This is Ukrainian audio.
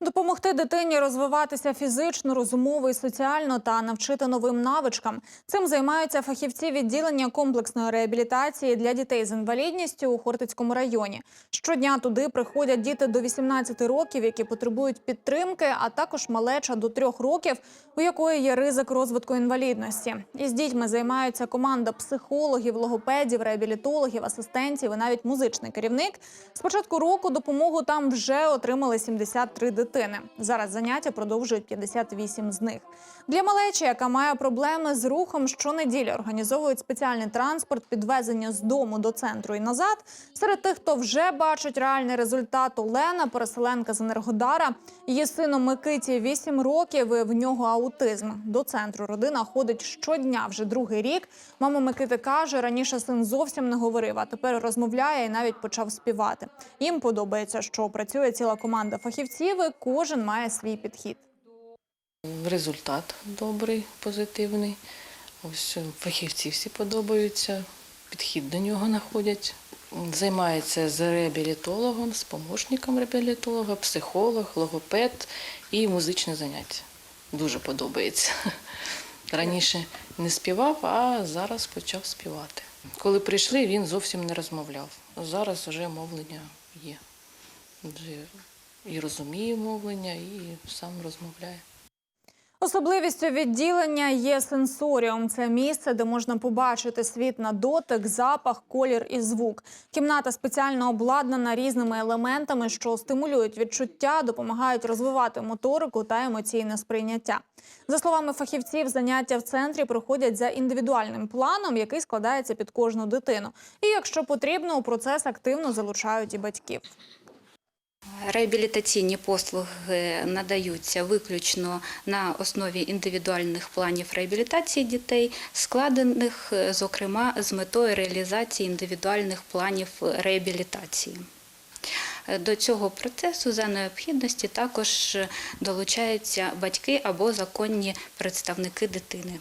Допомогти дитині розвиватися фізично, розумово і соціально та навчити новим навичкам. Цим займаються фахівці відділення комплексної реабілітації для дітей з інвалідністю у Хортицькому районі. Щодня туди приходять діти до 18 років, які потребують підтримки, а також малеча до 3 років, у якої є ризик розвитку інвалідності. Із дітьми займаються команда психологів, логопедів, реабілітологів, асистентів і навіть музичний керівник. З початку року допомогу там вже отримали 73 дитини. Зараз заняття продовжують 58 з них. Для малечі, яка має проблеми з рухом, щонеділі організовують спеціальний транспорт, підвезення з дому до центру і назад. Серед тих, хто вже бачить реальний результат, Олена, переселенка з Енергодара. Її сину Микиті 8 років. і В нього аутизм. До центру родина ходить щодня вже другий рік. Мама Микити каже, раніше син зовсім не говорив, а тепер розмовляє і навіть почав співати. Їм подобається, що працює ціла команда фахівців. і Кожен має свій підхід. Результат добрий, позитивний. Ось е, фахівці всі подобаються, підхід до нього знаходять. Займається з реабілітологом, з помощником реабілітолога, психолог, логопед і музичне заняття. Дуже подобається. Раніше не співав, а зараз почав співати. Коли прийшли, він зовсім не розмовляв. Зараз вже мовлення є. І розуміє мовлення, і сам розмовляє. Особливістю відділення є сенсоріум. Це місце, де можна побачити світ на дотик, запах, колір і звук. Кімната спеціально обладнана різними елементами, що стимулюють відчуття, допомагають розвивати моторику та емоційне сприйняття. За словами фахівців, заняття в центрі проходять за індивідуальним планом, який складається під кожну дитину. І якщо потрібно, у процес активно залучають і батьків. Реабілітаційні послуги надаються виключно на основі індивідуальних планів реабілітації дітей, складених, е, зокрема, з метою реалізації індивідуальних планів реабілітації. Е, До цього процесу за необхідності також долучаються батьки або законні представники дитини.